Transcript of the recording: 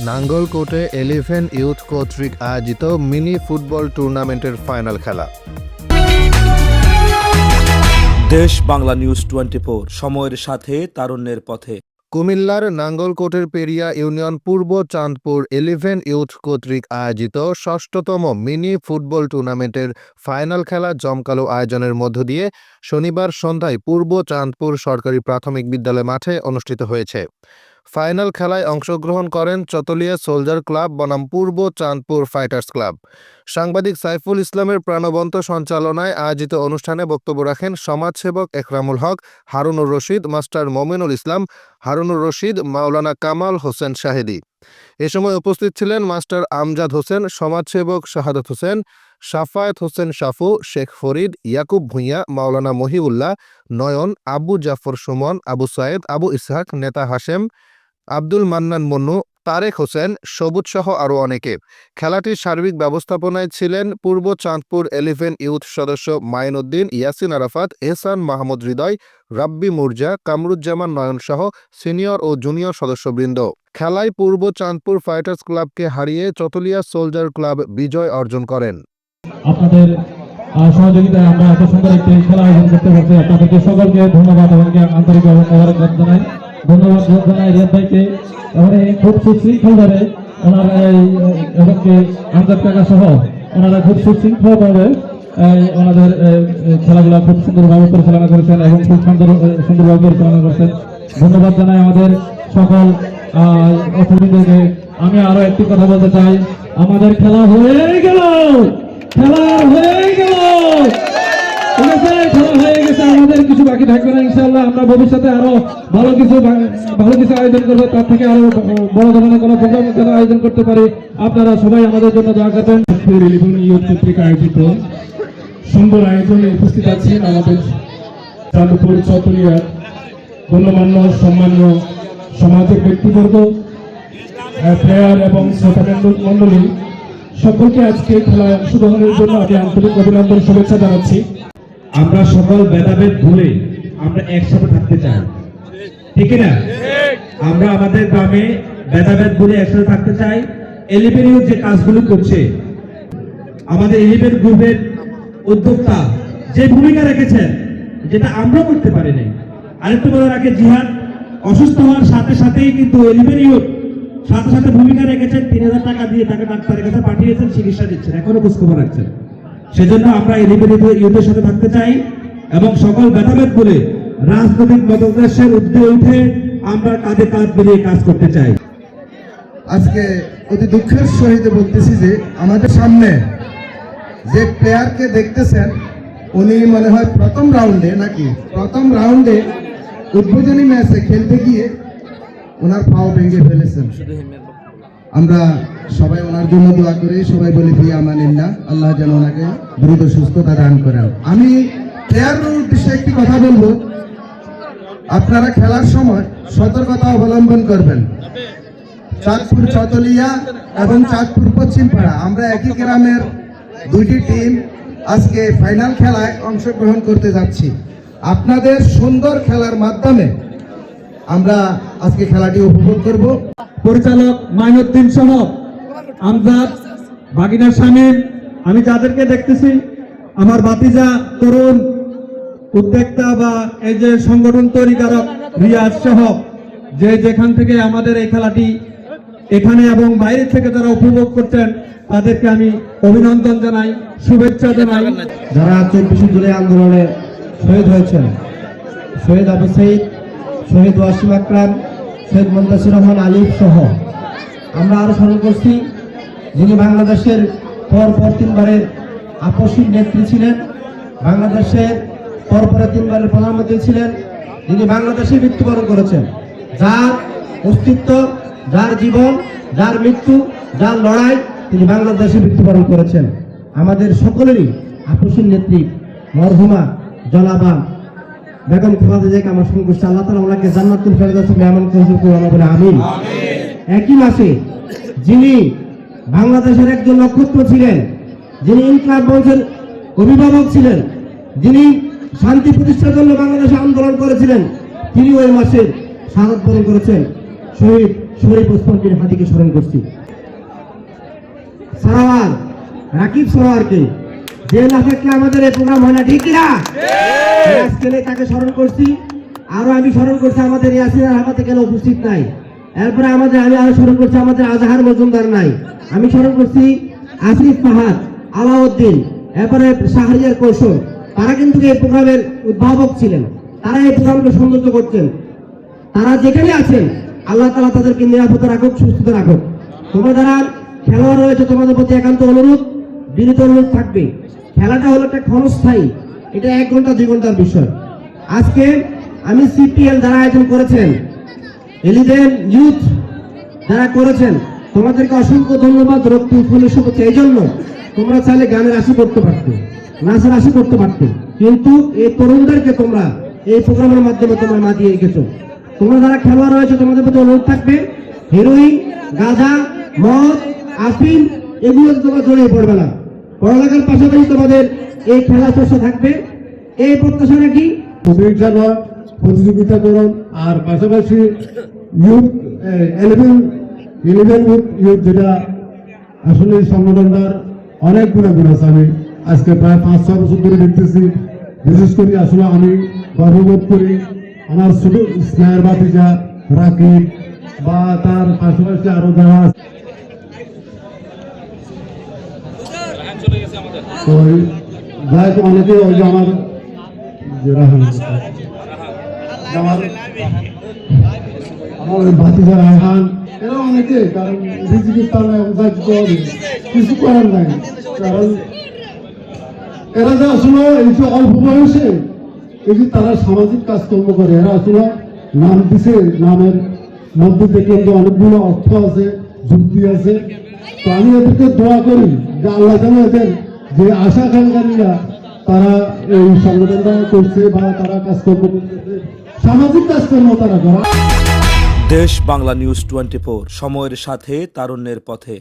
নাঙ্গলকোটে eleven youth কর্তৃক আয়োজিত mini football টুর্নামেন্টের ফাইনাল খেলা। দেশ বাংলা নিউজ টোয়েন্টি সময়ের সাথে তারুণ্যের পথে। কুমিল্লার নাঙ্গলকোটের পেরিয়া ইউনিয়ন পূর্ব চাঁদপুর এলিভেন ইউথ কর্তৃক আয়োজিত ষষ্ঠতম মিনি ফুটবল টুর্নামেন্টের ফাইনাল খেলা জমকালো আয়োজনের মধ্য দিয়ে শনিবার সন্ধ্যায় পূর্ব চাঁদপুর সরকারি প্রাথমিক বিদ্যালয় মাঠে অনুষ্ঠিত হয়েছে। ফাইনাল খেলায় অংশগ্রহণ করেন চতলিয়া সোলজার ক্লাব, বনাম পূর্ব চাঁদপুর ফাইটার্স ক্লাব। সাংবাদিক সাইফুল ইসলামের প্রাণবন্ত সঞ্চালনায় আয়োজিত অনুষ্ঠানে বক্তব্য রাখেন সমাজসেবক একরামুল হক, হারুনুর রশিদ, মাস্টার মমিনুল ইসলাম, হারুনুর রশিদ, মাওলানা কামাল হোসেন শাহেদি। এ সময় উপস্থিত ছিলেন মাস্টার আমজাদ হোসেন, সমাজসেবক শাহাদত হোসেন সাফায়েত হোসেন শাফু, শেখ ফরিদ, ইয়াকুব ভুঁইয়া, মাওলানা মহিউল্লাহ, নয়ন, আবু জাফর সুমন, আবু সায়েদ, আবু ইসহাক, নেতা হাশেম আব্দুল মান্নান মন্নু তারেক হোসেন, সবুজ সহ আরও অনেকে। খেলাটির সার্বিক ব্যবস্থাপনায় ছিলেন পূর্ব চাঁদপুর এলিভেন ইউথ সদস্য মাইনুদ্দিন, ইয়াসিন আরাফাত, এহসান মাহমুদ হৃদয়, রাব্বি মুরজা, কামরুজ্জামান নয়ন সহ সিনিয়র ও জুনিয়র সদস্যবৃন্দ। খেলায় পূর্ব চাঁদপুর ফাইটার্স ক্লাবকে হারিয়ে চতলিয়া সোলজার ক্লাব বিজয় অর্জন করেন। আপনাদের সহযোগিতায় আমরা এত সুন্দর একটি খেলা আয়োজন করতে পারছি। সকলকে ধন্যবাদ এবং আন্তরিক মোবারকবাদ জানাই। ধন্যবাদ জানাই রিয়াদ ভাইকে। এবং এই খুব সুশৃঙ্খলভাবে ওনার এই এবং কি আমজাদ কাকা সহ ওনারা খুব সুশৃঙ্খলভাবে এই ওনাদের খেলাগুলো খুব সুন্দরভাবে পরিচালনা করেছেন এবং খুব সুন্দর সুন্দরভাবে পরিচালনা করেছেন। ধন্যবাদ জানাই আমাদের সকল অতিথিদেরকে। আমি আরও একটি কথা বলতে চাই। আমাদের খেলা হয়ে গেল খেলা হয়ে গেল ঠিক আছে খেলা হয়ে গেছে আমাদের কিছু বাকি থাকবে না ইনশাআল্লাহ আমরা ভবিষ্যতে আরও ভালো কিছু ভালো কিছু আয়োজন করব তার থেকে আরও বড় ধরনের কোনো প্রোগ্রাম যেন আয়োজন করতে পারি। আপনারা সবাই আমাদের জন্য দোয়া করবেন। ইউথ আয়োজিত সুন্দর আয়োজনে উপস্থিত আছেন আমাদের চাঁদপুর চতুরিয়ার গণ্যমান্য সম্মান্য সমাজের ব্যক্তিবর্গ প্লেয়ার এবং শ্রোতা মন্ডলী সকলকে আজকে খেলায় অংশগ্রহণের জন্য আমি আন্তরিক অভিনন্দন শুভেচ্ছা জানাচ্ছি। আমরা সকল ভেদাভেদ ভুলে আমরা একসাথে থাকতে চাই ঠিক না আমরা আমাদের গ্রামে ভেদাভেদ ভুলে একসাথে থাকতে চাই। এলিভেন যে কাজগুলো করছে, আমাদের এলিভেন গ্রুপের উদ্যোক্তা যে ভূমিকা রেখেছেন, যেটা আমরা করতে পারি নাই আরেকটু বলার আগে জিহাদ অসুস্থ হওয়ার সাথে সাথেই কিন্তু এলিভেন ইউথ সাথে সাথে ভূমিকা রেখেছেন। তিন হাজার টাকা দিয়ে তাকে ডাক্তারের কাছে পাঠিয়েছেন, চিকিৎসা দিচ্ছেন, এখনও খোঁজখবর রাখছেন। সেজন্য আমরা এলিভেন ইউথের সাথে থাকতে চাই। এবং সকল ভেদাভেদ বলে রাজনৈতিক মতদেশের ঊর্ধ্বে উঠে আমরা কাঁধে কাঁধ মিলিয়ে কাজ করতে চাই। আজকে অতি দুঃখের সহিত বলতেছি যে, আমাদের সামনে যে প্লেয়ারকে দেখতেছেন, উনি মনে হয় প্রথম রাউন্ডে নাকি? প্রথম রাউন্ডে উদ্বোধনী ম্যাচে খেলতে গিয়ে ওনার পাও ভেঙে ফেলেছেন। আমরা সবাই ওনার জন্য দোয়া করি, সবাই বলি ফি আমানিল্লাহ আল্লাহ যেন ওনাকে দ্রুত সুস্থতা দান করেন। আমি প্লেয়ারের উদ্দেশ্যে একটি কথা বলব। আপনারা খেলার সময় সতর্কতা অবলম্বন করবেন। চাঁদপুর চতলিয়া এবং চাঁদপুর পশ্চিম পাড়া আমরা একই গ্রামের দুইটি টিম আজকে ফাইনাল খেলায় অংশগ্রহণ করতে যাচ্ছি। আপনাদের সুন্দর খেলার মাধ্যমে আমরা আজকে খেলাটি উপভোগ করব। পরিচালক মাইনুদ্দিন সহ আমজাদ, বাগিনার শামীম, আমি যাদেরকে দেখতেছি, আমার বাতিজা তরুণ উদ্যোক্তা বা এই যে সংগঠন তৈরিকারক রিয়াজ সহ যে যেখান থেকে আমাদের এই খেলাটি এখানে এবং বাইরে থেকে যারা উপভোগ করছেন, তাদেরকে আমি অভিনন্দন জানাই, শুভেচ্ছা জানাই। যারা চব্বিশে জুলাই আন্দোলনে শহীদ হয়েছেন, শহীদ আবু সঈদ শহীদ ওয়াসিম আকরাম, শহীদ মন্তাসির রহমান আলিফ সহ। আমরা আরও স্মরণ করছি, যিনি বাংলাদেশের পর পর তিনবারের আপসীর নেত্রী ছিলেন, বাংলাদেশের পর পরে তিনবারের প্রধানমন্ত্রী ছিলেন, যিনি বাংলাদেশে মৃত্যুবরণ করেছেন। যার অস্তিত্ব, যার জীবন, যার মৃত্যু, যার লড়াই, তিনি বাংলাদেশে মৃত্যুবরণ করেছেন। আমাদের সকলেরই আপসীর নেত্রী মরহুমা জলাবা বেগম খালেদা জিয়াকে আমার সঙ্গে করছে আল্লাহ তাআলা ওনাকে জান্নাতুল ফেরদাউসে মেহমান করেছেন করে বলে আমিন একই মাসে যিনি বাংলাদেশের একজন নক্ষত্র ছিলেন, যিনি ইনকলাব বংশের অভিভাবক ছিলেন, যিনি শান্তি প্রতিষ্ঠার জন্য বাংলাদেশে আন্দোলন করেছিলেন। তিনি ওই মাসে শাহাদ বরণ করেছেন। শহীদ শরীফ ওসমান বিন হাদিকে স্মরণ করছি। সারাওয়ার রাকিব সারাওয়ারকে যে না থাকলে আমাদের এই প্রোগ্রাম হয় না ঠিক কিনা? আজকে তাকে স্মরণ করছি। আরও আমি স্মরণ করছি আমাদের ইয়াসির আহমদ এখানে উপস্থিত নাই? এরপরে আমাদের আমি আরও স্মরণ করছি আমাদের আজহার মজুমদার নাই। আমি স্মরণ করছি আসিফ ফাহাদ আলাউদ্দিন। এরপরে শাহরিয়ার কৌশল। তারা কিন্তু এই প্রোগ্রামের উদ্ভাবক ছিলেন। তারা এই প্রোগ্রামকে সৌন্দর্য করছেন। তারা যেখানে আছেন, আল্লাহ তালা তাদেরকে নিরাপত্তা রাখুক সুস্থতা রাখুক। তোমরা যারা খেলোয়াড় রয়েছে, তোমাদের প্রতি একান্ত অনুরোধ, বিনীত অনুরোধ থাকবে। খেলাটা হলো একটা ক্ষণস্থায়ী, এটা এক ঘণ্টা, দুই ঘণ্টার বিষয়। আজকে আমি সিপিএল যারা আয়োজন করেছেন, এলিভেন ইউথ যারা করেছেন, তোমাদেরকে অসংখ্য ধন্যবাদ। রক্ত উৎফুল্ল শুভেচ্ছা এই জন্য তোমরা চাইলে গানের আশি করতে পারতে। নাচের আশি করতে পারতে। কিন্তু এই তরুণদেরকে তোমরা এই প্রোগ্রামের মাধ্যমে তোমরা মাতিয়ে রেখেছো তোমরা যারা খেলোয়াড় রয়েছে, তোমাদের প্রতি অনুরোধ থাকবে হিরোইন গাঁজা, মদ, আফিম, এগুলো তোমরা জড়িয়ে পড়বে না। পড়ালেখার পাশাপাশি তোমাদের এই খেলা চর্চা থাকবে। এই প্রত্যাশা নাকি পরিচালনা প্রতিযোগিতা করুন, আর পাশাপাশি ইউথ ইলেভেন ইলেভেন ইউথ যেটা আসলে সংগঠনটার অনেক গুণাগুণ আছে। আমি আজকে প্রায় পাঁচ, ছয় বছর ধরে দেখতেছি। বিশেষ করে আসলে আমি গর্ববোধ করি আমার ছোট স্নেহের বাতিজা রাকিব বা তার পাশাপাশি আরও যারা অনেকে আমার অনেকে কারণ কিছু করার নাই, কারণ এরা যে আসলে এই যে অল্প বয়সে, এই যে তারা সামাজিক কাজকর্ম করে, এরা আসলে নাম দিছে, নামের মধ্যে যে অনেকগুলো অর্থ আছে, যুক্তি আছে। তো আমি এদেরকে দোয়া করি যে আল্লাহ যেন এদের যে আশা আকাঙ্ক্ষারীরা তারা এই সংগঠনটা করছে বা তারা কাজকর্ম করতেছে সামাজিক কাজকর্ম তারা করা। দেশ বাংলা নিউজ টোয়েন্টি সময়ের সাথে তারুণ্যের পথে।